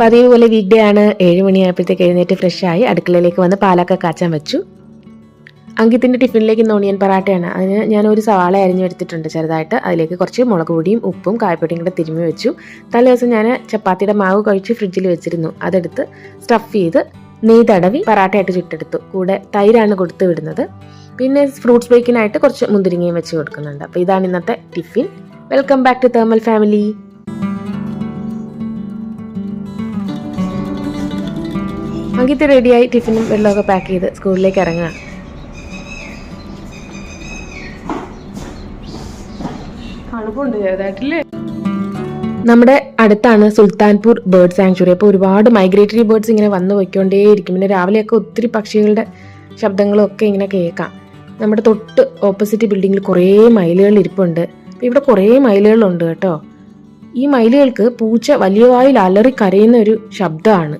പതിവ് പോലെ week day ആണ്. ഏഴ് മണിയായപ്പോഴത്തേക്ക് എഴുന്നേറ്റ് ഫ്രഷായി അടുക്കളയിലേക്ക് വന്ന് പാലൊക്കെ കാച്ചാൻ വെച്ചു. അങ്കിത്തിന്റെ ടിഫിനിലേക്ക് ഓണിയൻ പറാട്ടയാണ്. അതിന് ഞാൻ ഒരു സവാള അരിഞ്ഞു എടുത്തിട്ടുണ്ട് ചെറുതായിട്ട്. അതിലേക്ക് കുറച്ച് മുളക് പൊടിയും ഉപ്പും കായപ്പൊടിയും കൂടെ തിരുമ്മി വെച്ചു. തലേ ദിവസം ഞാൻ ചപ്പാത്തിയുടെ മാവ് കഴിച്ച് ഫ്രിഡ്ജിൽ വെച്ചിരുന്നു. അതെടുത്ത് സ്റ്റഫ് ചെയ്ത് നെയ് തടവി പറാട്ടയായിട്ട് ചുട്ടെടുത്തു. കൂടെ തൈരാണ് കൊടുത്തു വിടുന്നത്. പിന്നെ ഫ്രൂട്ട്സ് ബേക്കിനായിട്ട് കുറച്ച് മുന്തിരിങ്ങയും വെച്ച് കൊടുക്കുന്നുണ്ട്. അപ്പോൾ ഇതാണ് ഇന്നത്തെ tiffin welcome back to thermal family Ankith റെഡിയായി ടിഫിനും വെള്ളമൊക്കെ പാക്ക് ചെയ്ത് സ്കൂളിലേക്ക് ഇറങ്ങുക തണുപ്പുണ്ട് ചെറുതായിട്ടില്ലേ? നമ്മുടെ അടുത്താണ് സുൽത്താൻപൂർ ബേർഡ് സാങ്ച്വറി അപ്പോൾ ഒരുപാട് മൈഗ്രേറ്ററി ബേർഡ്സ് ഇങ്ങനെ വന്നു പോയിക്കൊണ്ടേയിരിക്കും. പിന്നെ രാവിലെയൊക്കെ ഒത്തിരി പക്ഷികളുടെ ശബ്ദങ്ങളും ഒക്കെ ഇങ്ങനെ കേൾക്കാം. നമ്മുടെ തൊട്ട് ഓപ്പോസിറ്റ് ബിൽഡിങ്ങിൽ കുറേ മൈലുകൾ ഇരിപ്പുണ്ട്. അപ്പോൾ ഇവിടെ കുറേ മയിലുകളുണ്ട് കേട്ടോ. ഈ മൈലുകൾക്ക് പൂച്ച വലിയ വായിൽ അലറി കരയുന്ന ഒരു ശബ്ദമാണ്.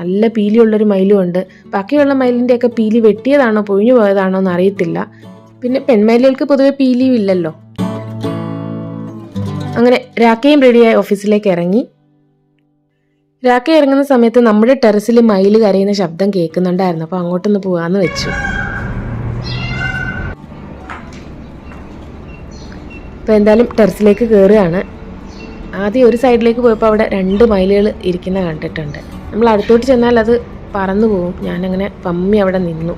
നല്ല പീലിയുള്ളൊരു മയിലും ഉണ്ട്. ബാക്കിയുള്ള മയിലിന്റെയൊക്കെ പീലി വെട്ടിയതാണോ പൊഴിഞ്ഞു പോയതാണോ എന്ന് അറിയത്തില്ല പിന്നെ പെൺമയിലുകൾക്ക് പൊതുവെ പീലിയും ഇല്ലല്ലോ. അങ്ങനെ രാക്കയും റെഡിയായി ഓഫീസിലേക്ക് ഇറങ്ങി. രാക്ക ഇറങ്ങുന്ന സമയത്ത് നമ്മുടെ ടെറസിൽ മയിൽ കരയുന്ന ശബ്ദം കേൾക്കുന്നുണ്ടായിരുന്നു. അപ്പോൾ അങ്ങോട്ടൊന്ന് പോകാമെന്ന് വെച്ചു. അപ്പോൾ എന്തായാലും ടെറസിലേക്ക് കയറുകയാണ്. ആദ്യം ഒരു സൈഡിലേക്ക് പോയപ്പോൾ അവിടെ രണ്ട് മയിലുകൾ ഇരിക്കുന്ന കണ്ടിട്ടുണ്ട്. നമ്മൾ അടുത്തോട്ട് ചെന്നാൽ അത് പറന്നു പോകും. ഞാനങ്ങനെ പമ്മി അവിടെ നിന്നു.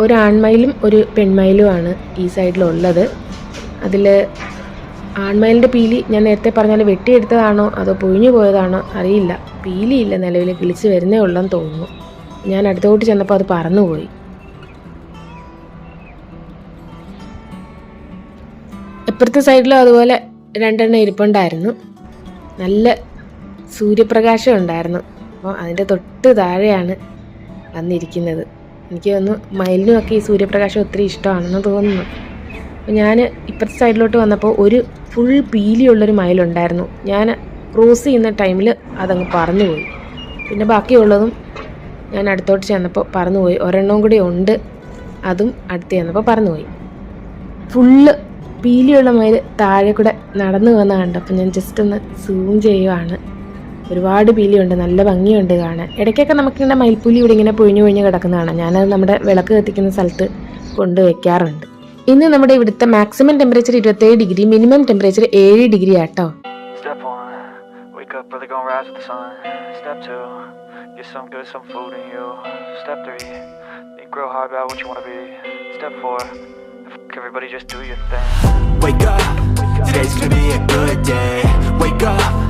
ഒരു ആൺമയിലും ഒരു പെൺമയിലുമാണ് ഈ സൈഡിലുള്ളത്. അതിൽ ആൺമയിലിന്റെ പീലി ഞാൻ നേരത്തെ പറഞ്ഞാൽ വെട്ടിയെടുത്തതാണോ അതോ പൊഴിഞ്ഞു പോയതാണോ അറിയില്ല. പീലിയില്ല നിലവിൽ കിളിച്ച് വരുന്നേ ഉള്ളെന്ന് തോന്നുന്നു. ഞാൻ അടുത്തോട്ട് ചെന്നപ്പോൾ അത് പറന്നുപോയി ഇപ്പുറത്തെ സൈഡിലും അതുപോലെ രണ്ടെണ്ണം ഇരിപ്പുണ്ടായിരുന്നു. നല്ല സൂര്യപ്രകാശം ഉണ്ടായിരുന്നു. അപ്പോൾ അതിന്റെ തൊട്ട് താഴെയാണ് വന്നിരിക്കുന്നത്. എനിക്ക് തോന്നുന്നു മയിലിനുമൊക്കെ ഈ സൂര്യപ്രകാശം ഒത്തിരി ഇഷ്ടമാണെന്ന് തോന്നുന്നു. അപ്പോൾ ഞാൻ ഇപ്പുറത്തെ സൈഡിലോട്ട് വന്നപ്പോൾ ഒരു ഫുൾ പീലിയുള്ളൊരു മയിലുണ്ടായിരുന്നു. ഞാൻ ക്രോസ് ചെയ്യുന്ന ടൈമിൽ അതങ്ങ് പറന്നുപോയി. പിന്നെ ബാക്കിയുള്ളതും ഞാൻ അടുത്തോട്ട് ചെന്നപ്പോൾ പറന്നുപോയി. ഒരെണ്ണവും കൂടി ഉണ്ട് അതും അടുത്ത് ചെന്നപ്പോൾ പറന്നുപോയി. ഫുള്ള് പീലിയുള്ള മയിൽ താഴെ കൂടെ നടന്നു വന്ന കണ്ടപ്പോൾ ഞാൻ ജസ്റ്റ് ഒന്ന് സൂം ചെയ്യുവാണ്. ഒരുപാട് പീലിയുണ്ട് നല്ല ഭംഗിയുണ്ട് കാണാൻ ഇടയ്ക്കൊക്കെ നമുക്കിങ്ങനെ മയിൽപ്പൂലി ഇവിടെ ഇങ്ങനെ പൊഴിഞ്ഞു പൊഴിഞ്ഞ് കിടക്കുന്നതാണ് ഞാനത് നമ്മുടെ വിളക്ക് കത്തിക്കുന്ന സ്ഥലത്ത് കൊണ്ട് വയ്ക്കാറുണ്ട് ഇന്ന് നമ്മുടെ ഇവിടുത്തെ മാക്സിമം ടെമ്പറേച്ചർ ഇരുപത്തേഴ് ഡിഗ്രി മിനിമം ടെമ്പറേച്ചർ ഏഴ് degree auto Everybody just do your thing. Wake up, today's gonna be a good day. Wake up.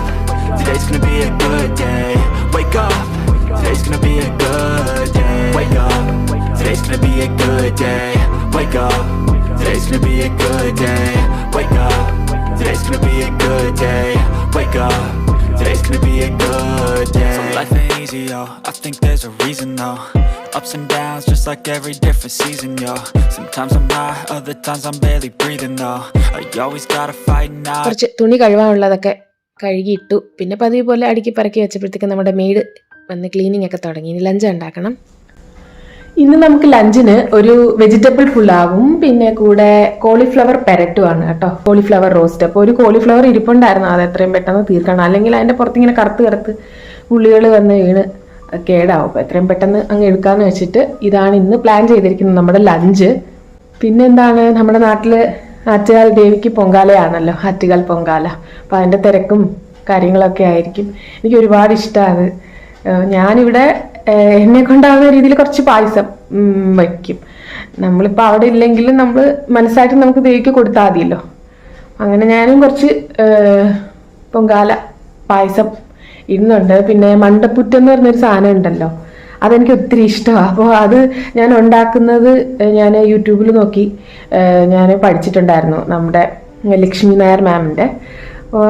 Today's gonna be a good day. Wake up. Today's gonna be a good day. Wake up. Today's gonna be a good day. Wake up. Today's gonna be a good day. Wake up. Today's gonna be a good day. Wake up. Today's gonna be a good day. So life ain't easy, yo. I think there's a reason, though. Ups and downs, just like every different season, yo. Sometimes I'm high, other times I'm barely breathing, though. I always gotta fight now. കുറച്ച് തുണി കഴുകാനുള്ളതൊക്കെ കഴുകിയിട്ടു. പിന്നെ പതിവ് പോലെ അടുക്കി പറക്കി വെച്ചപ്പോഴത്തേക്ക് നമ്മുടെ made വന്ന് cleaning ഒക്കെ തുടങ്ങി. ഇനി ലഞ്ച് ഉണ്ടാക്കണം. ഇന്ന് നമുക്ക് ലഞ്ചിന് ഒരു വെജിറ്റബിൾ പുലാവും പിന്നെ കൂടെ കോളിഫ്ലവർ പെരട്ടുമാണ് കേട്ടോ. കോളിഫ്ലവർ റോസ്റ്റ് അപ്പോൾ ഒരു കോളിഫ്ലവർ ഇരിപ്പുണ്ടായിരുന്നു. അത് എത്രയും പെട്ടെന്ന് തീർക്കണം. അല്ലെങ്കിൽ അതിന്റെ പുറത്തിങ്ങനെ കറുത്ത് കറുത്ത് പുള്ളികൾ വന്ന് വീണ് കേടാവും. അപ്പോൾ എത്രയും പെട്ടെന്ന് അങ്ങ് എടുക്കാമെന്ന് വെച്ചിട്ട് ഇതാണ് ഇന്ന് പ്ലാൻ ചെയ്തിരിക്കുന്നത് നമ്മുടെ ലഞ്ച് പിന്നെന്താണ് നമ്മുടെ നാട്ടിൽ ആറ്റുകാൽ ദേവിക്ക് പൊങ്കാലയാണല്ലോ ആറ്റുകാൽ പൊങ്കാല. അപ്പം അതിന്റെ തിരക്കും കാര്യങ്ങളൊക്കെ ആയിരിക്കും. എനിക്ക് ഒരുപാട് ഇഷ്ടമാണ് ഞാനിവിടെ എന്നെ കൊണ്ടാവുന്ന രീതിയിൽ കുറച്ച് പായസം വയ്ക്കും. നമ്മളിപ്പോൾ അവിടെ ഇല്ലെങ്കിലും നമ്മൾ മനസ്സായിട്ട് നമുക്ക് ദേവിക്ക് കൊടുത്താൽ മതിയല്ലോ. അങ്ങനെ ഞാനും കുറച്ച് പൊങ്കാല പായസം ഇടുന്നുണ്ട്. പിന്നെ മണ്ടപ്പുറ്റെന്ന് പറഞ്ഞൊരു സാധനം ഉണ്ടല്ലോ. അതെനിക്ക് ഒത്തിരി ഇഷ്ടമാണ് അപ്പോൾ അത് ഞാൻ ഉണ്ടാക്കുന്നത് ഞാൻ യൂട്യൂബിൽ നോക്കി ഞാൻ പഠിച്ചിട്ടുണ്ടായിരുന്നു നമ്മുടെ ലക്ഷ്മി നായർ മാമിന്റെ. അപ്പോൾ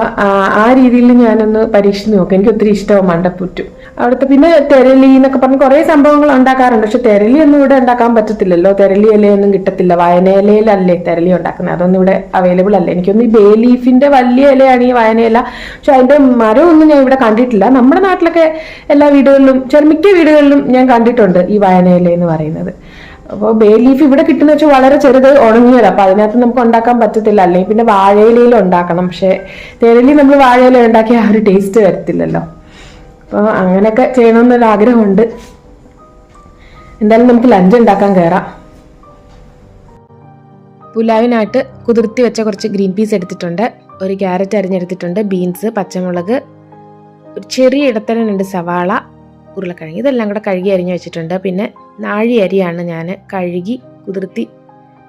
ആ രീതിയിൽ ഞാനൊന്ന് പരീക്ഷിച്ച് നോക്കി. എനിക്ക് ഒത്തിരി ഇഷ്ടമാണ് മണ്ടപ്പുറ്റു. അവിടുത്തെ പിന്നെ തെരലി എന്നൊക്കെ പറഞ്ഞ് കുറേ സംഭവങ്ങൾ ഉണ്ടാക്കാറുണ്ട്. പക്ഷെ തെരലി ഒന്നും ഇവിടെ ഉണ്ടാക്കാൻ പറ്റത്തില്ലല്ലോ. തെരലി ഇലയൊന്നും കിട്ടത്തില്ല. വായന ഇലയിലല്ലേ തെരലി ഉണ്ടാക്കുന്നത്? അതൊന്നും ഇവിടെ അവൈലബിൾ അല്ല. എനിക്കൊന്ന് ഈ ബേ ലീഫിന്റെ വലിയ ഇലയാണ് ഈ വയനയില. പക്ഷെ അതിന്റെ മരമൊന്നും ഞാൻ ഇവിടെ കണ്ടിട്ടില്ല. നമ്മുടെ നാട്ടിലൊക്കെ എല്ലാ വീടുകളിലും ചെറുമിക്ക വീടുകളിലും ഞാൻ കണ്ടിട്ടുണ്ട് ഈ വയനയില എന്ന് പറയുന്നത്. അപ്പോൾ ബേ ലീഫ് ഇവിടെ കിട്ടുന്ന വെച്ചാൽ വളരെ ചെറുത് ഉണങ്ങിയത്. അപ്പൊ അതിനകത്ത് നമുക്ക് ഉണ്ടാക്കാൻ പറ്റത്തില്ല. അല്ലെങ്കിൽ പിന്നെ വാഴയിലയിൽ ഉണ്ടാക്കണം. പക്ഷെ തെരലി നമ്മൾ വാഴയില ഉണ്ടാക്കിയ ആ ഒരു ടേസ്റ്റ് വരത്തില്ലല്ലോ. അപ്പോൾ അങ്ങനെയൊക്കെ ചെയ്യണമെന്നൊരു ആഗ്രഹമുണ്ട്. എന്തായാലും നമുക്ക് ലഞ്ച് ഉണ്ടാക്കാൻ കയറാം പുലാവിനായിട്ട് കുതിർത്തി വെച്ച കുറച്ച് ഗ്രീൻ പീസ് എടുത്തിട്ടുണ്ട്. ഒരു ക്യാരറ്റ് അരിഞ്ഞെടുത്തിട്ടുണ്ട് ബീൻസ് പച്ചമുളക് ഒരു ചെറിയ ഇടത്തരനുണ്ട് സവാള ഉരുളക്കിഴങ്ങ്. ഇതെല്ലാം കൂടെ കഴുകി അരിഞ്ഞു വെച്ചിട്ടുണ്ട്. പിന്നെ നാഴി അരിയാണ് ഞാൻ കഴുകി കുതിർത്തി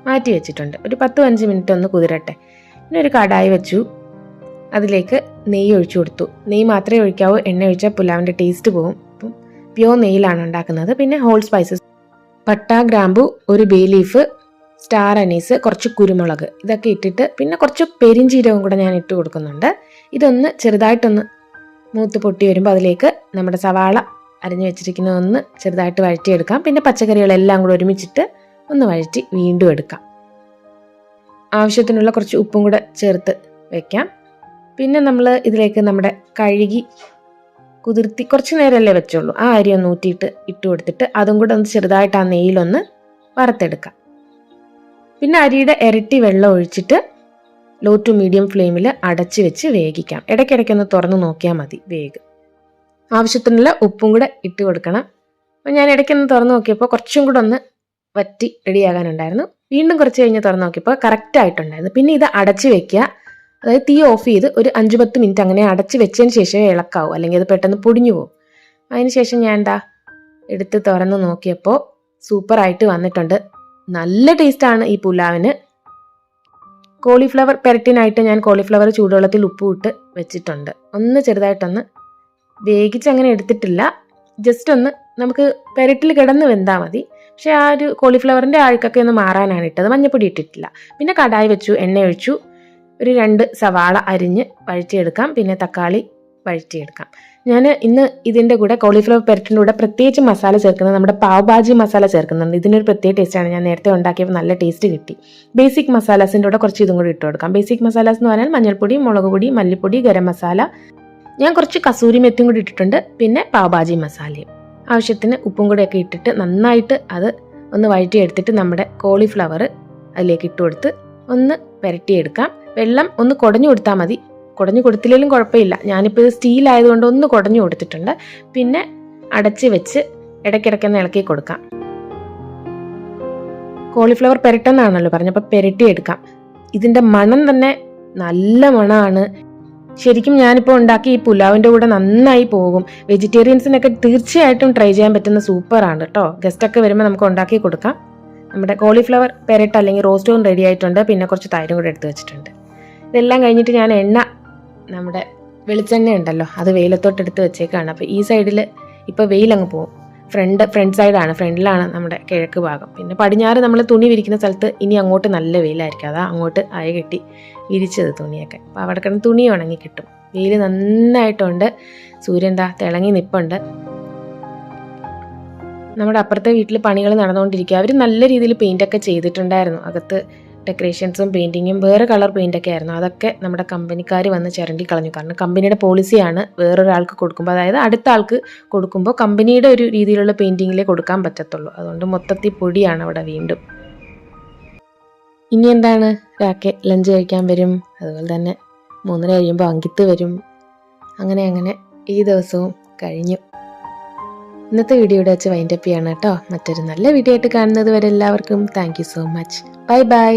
മാറ്റി വെച്ചിട്ടുണ്ട്. ഒരു പത്ത് പതിനഞ്ച് മിനിറ്റ് ഒന്ന് കുതിരട്ടെ. പിന്നെ ഒരു കടായി വെച്ചു. അതിലേക്ക് നെയ്യ് ഒഴിച്ചു കൊടുത്തു. നെയ്യ് മാത്രമേ ഒഴിക്കാവൂ. എണ്ണ ഒഴിച്ചാൽ പുലാവിന്റെ ടേസ്റ്റ് പോകും. അപ്പം പ്യോർ നെയ്യിലാണ് ഉണ്ടാക്കുന്നത്. പിന്നെ ഹോൾ സ്പൈസസ് പട്ട ഗ്രാമ്പു ഒരു ബേ ലീഫ് സ്റ്റാർ അനീസ് കുറച്ച് കുരുമുളക്. ഇതൊക്കെ ഇട്ടിട്ട് പിന്നെ കുറച്ച് പെരിഞ്ചീരകം കൂടെ ഞാൻ ഇട്ട് കൊടുക്കുന്നുണ്ട്. ഇതൊന്ന് ചെറുതായിട്ടൊന്ന് മൂത്ത് പൊട്ടി വരുമ്പോൾ അതിലേക്ക് നമ്മുടെ സവാള അരിഞ്ഞു വെച്ചിരിക്കുന്നതൊന്ന് ചെറുതായിട്ട് വഴറ്റിയെടുക്കാം. പിന്നെ പച്ചക്കറികളെല്ലാം കൂടെ ഒരുമിച്ചിട്ട് ഒന്ന് വഴറ്റി വീണ്ടും എടുക്കാം. ആവശ്യത്തിനുള്ള കുറച്ച് ഉപ്പും കൂടെ ചേർത്ത് വെക്കാം. പിന്നെ നമ്മൾ ഇതിലേക്ക് നമ്മുടെ കഴുകി കുതിർത്തി കുറച്ച് നേരമല്ലേ വെച്ചുള്ളൂ ആ അരി ഒന്ന് ഊറ്റിയിട്ട് ഇട്ട് കൊടുത്തിട്ട് അതും കൂടെ ഒന്ന് ചെറുതായിട്ട് ആ നെയ്യിലൊന്ന് വറുത്തെടുക്കാം. പിന്നെ അരിയുടെ ഇരട്ടി വെള്ളം ഒഴിച്ചിട്ട് ലോ ടു മീഡിയം ഫ്ലെയിമിൽ അടച്ച് വെച്ച് വേവിക്കാം. ഇടയ്ക്കിടയ്ക്കൊന്ന് തുറന്ന് നോക്കിയാൽ മതി വേഗം ആവശ്യത്തിനുള്ള ഉപ്പും കൂടെ ഇട്ട് കൊടുക്കണം. അപ്പോൾ ഞാൻ ഇടയ്ക്കൊന്ന് തുറന്ന് നോക്കിയപ്പോൾ കുറച്ചും കൂടെ ഒന്ന് വറ്റി റെഡിയാകാനുണ്ടായിരുന്നു വീണ്ടും കുറച്ച് കഴിഞ്ഞ് തുറന്ന് നോക്കിയപ്പോൾ കറക്റ്റ് ആയിട്ടുണ്ടായിരുന്നു. പിന്നെ ഇത് അടച്ച് വെക്കുക. അതായത് തീ ഓഫ് ചെയ്ത് ഒരു അഞ്ച് പത്ത് മിനിറ്റ് അങ്ങനെ അടച്ച് വെച്ചതിന് ശേഷമേ ഇളക്കാവൂ. അല്ലെങ്കിൽ അത് പെട്ടെന്ന് പൊടിഞ്ഞു പോകും അതിന് ശേഷം ഞാൻ എന്താ എടുത്ത് തുറന്ന് നോക്കിയപ്പോൾ സൂപ്പറായിട്ട് വന്നിട്ടുണ്ട്. നല്ല ടേസ്റ്റാണ് ഈ പുലാവിന്. കോളിഫ്ലവർ പെരട്ടിനായിട്ട് ഞാൻ കോളിഫ്ലവർ ചൂടുവെള്ളത്തിൽ ഉപ്പ് ഇട്ട് വെച്ചിട്ടുണ്ട്. ഒന്ന് ചെറുതായിട്ടൊന്ന് വേഗിച്ച് അങ്ങനെ എടുത്തിട്ടില്ല. ജസ്റ്റ് ഒന്ന് നമുക്ക് പെരട്ടിൽ കിടന്ന് വെന്താൽ മതി. പക്ഷേ ആ ഒരു കോളിഫ്ലവറിന്റെ ആഴ്ക്കൊക്കെ ഒന്ന് മാറാനാണ് ഇട്ടത്. മഞ്ഞപ്പൊടി ഇട്ടിട്ടില്ല. പിന്നെ കടായി വെച്ചു എണ്ണ ഒഴിച്ചു. ഒരു രണ്ട് സവാള അരിഞ്ഞ് വഴറ്റിയെടുക്കാം. പിന്നെ തക്കാളി വഴറ്റിയെടുക്കാം. ഞാൻ ഇന്ന് ഇതിന്റെ കൂടെ കോളിഫ്ലവർ പെരട്ടിന്റെ കൂടെ പ്രത്യേകിച്ച് മസാല ചേർക്കുന്നത് നമ്മുടെ പാവ് ഭാജി മസാല ചേർക്കുന്നുണ്ട്. ഇതിനൊരു പ്രത്യേക ടേസ്റ്റാണ് ഞാൻ നേരത്തെ ഉണ്ടാക്കിയപ്പോൾ നല്ല ടേസ്റ്റ് കിട്ടി. ബേസിക് മസാലാസിന്റെ കൂടെ കുറച്ച് ഇതും കൂടി ഇട്ട് കൊടുക്കാം. ബേസിക് മസാലാസ് എന്ന് പറഞ്ഞാൽ മഞ്ഞൾപ്പൊടി മുളക് പൊടി മല്ലിപ്പൊടി ഗരം മസാല. ഞാൻ കുറച്ച് കസൂരി മെത്തും കൂടി ഇട്ടിട്ടുണ്ട്. പിന്നെ പാവ് ഭാജി മസാലയും. ആവശ്യത്തിന് ഉപ്പും കൂടെയൊക്കെ ഇട്ടിട്ട് നന്നായിട്ട് അത് ഒന്ന് വഴറ്റിയെടുത്തിട്ട് നമ്മുടെ കോളിഫ്ലവർ അതിലേക്ക് ഇട്ട് കൊടുത്ത് ഒന്ന് പുരട്ടിയെടുക്കാം. വെള്ളം ഒന്ന് കുടഞ്ഞു കൊടുത്താൽ മതി. കുടഞ്ഞു കൊടുത്തില്ലെങ്കിലും കുഴപ്പമില്ല. ഞാനിപ്പോൾ ഇത് സ്റ്റീൽ ആയതുകൊണ്ട് ഒന്ന് കുടഞ്ഞു കൊടുത്തിട്ടുണ്ട്. പിന്നെ അടച്ച് വെച്ച് ഇടയ്ക്കിടയ്ക്കൊന്ന് ഇളക്കി കൊടുക്കാം. കോളിഫ്ലവർ പെരട്ടെന്നാണല്ലോ പറഞ്ഞപ്പോൾ പെരട്ടിയെടുക്കാം ഇതിന്റെ മണം തന്നെ നല്ല മണമാണ് ശരിക്കും ഞാനിപ്പോൾ ഉണ്ടാക്കി ഈ പുലാവിന്റെ കൂടെ നന്നായി പോകും. വെജിറ്റേറിയൻസിനൊക്കെ തീർച്ചയായിട്ടും ട്രൈ ചെയ്യാൻ പറ്റുന്ന സൂപ്പറാണ് കേട്ടോ ഗസ്റ്റൊക്കെ വരുമ്പോൾ നമുക്ക് ഉണ്ടാക്കി കൊടുക്കാം. നമ്മുടെ കോളിഫ്ലവർ പെരട്ട് അല്ലെങ്കിൽ റോസ്റ്റും റെഡി ആയിട്ടുണ്ട്. പിന്നെ കുറച്ച് തൈരും കൂടെ എടുത്ത് വെച്ചിട്ടുണ്ട്. ഇതെല്ലാം കഴിഞ്ഞിട്ട് ഞാൻ എണ്ണ നമ്മുടെ വെളിച്ചെണ്ണ ഉണ്ടല്ലോ അത് വെയിലത്തോട്ട് എടുത്ത് വെച്ചേക്കാണ്. അപ്പോൾ ഈ സൈഡിൽ ഇപ്പോൾ വെയിലങ്ങ് പോകും ഫ്രണ്ട് ഫ്രണ്ട് സൈഡാണ് ഫ്രണ്ടിലാണ് നമ്മുടെ കിഴക്ക് ഭാഗം. പിന്നെ പടിഞ്ഞാറ് നമ്മൾ തുണി വിരിക്കുന്ന സ്ഥലത്ത് ഇനി അങ്ങോട്ട് നല്ല വെയിലായിരിക്കും. അതാ അങ്ങോട്ട് അയ കെട്ടി വിരിച്ചത് തുണിയൊക്കെ. അപ്പോൾ അവിടെ കിടന്ന് തുണി ഉണങ്ങി കിട്ടും. വെയിൽ നന്നായിട്ടുണ്ട്. സൂര്യൻ ദാ തിളങ്ങി നിപ്പുണ്ട്. നമ്മുടെ അപ്പുറത്തെ വീട്ടിൽ പണികൾ നടന്നുകൊണ്ടിരിക്കുക. അവർ നല്ല രീതിയിൽ പെയിന്റൊക്കെ ചെയ്തിട്ടുണ്ടായിരുന്നു. അകത്ത് ഡെക്കറേഷൻസും പെയിന്റിങ്ങും വേറെ കളർ പെയിന്റൊക്കെ ആയിരുന്നു. അതൊക്കെ നമ്മുടെ കമ്പനിക്കാർ വന്ന് ചിരണ്ടി കളഞ്ഞു. കാരണം കമ്പനിയുടെ പോളിസിയാണ് വേറൊരാൾക്ക് കൊടുക്കുമ്പോൾ അതായത് അടുത്ത ആൾക്ക് കൊടുക്കുമ്പോൾ കമ്പനിയുടെ ഒരു രീതിയിലുള്ള പെയിന്റിങ്ങിലേ കൊടുക്കാൻ പറ്റത്തുള്ളൂ. അതുകൊണ്ട് മൊത്തത്തിൽ പൊടിയാണ് അവിടെ വീണ്ടും. ഇനി എന്താണ്? രാക്കെ ലഞ്ച് കഴിക്കാൻ വരും. അതുപോലെ തന്നെ മൂന്നര കഴിയുമ്പോൾ അങ്കിത്ത് വരും. അങ്ങനെ അങ്ങനെ ഈ ദിവസവും കഴിഞ്ഞു. ഇന്നത്തെ വീഡിയോ ഇവിടെ വെച്ച് വൈൻഡപ്പ് ചെയ്യാണ് കേട്ടോ. മറ്റൊരു നല്ല വീഡിയോ ആയിട്ട് കാണുന്നത് വരെ എല്ലാവർക്കും thank so much bye bye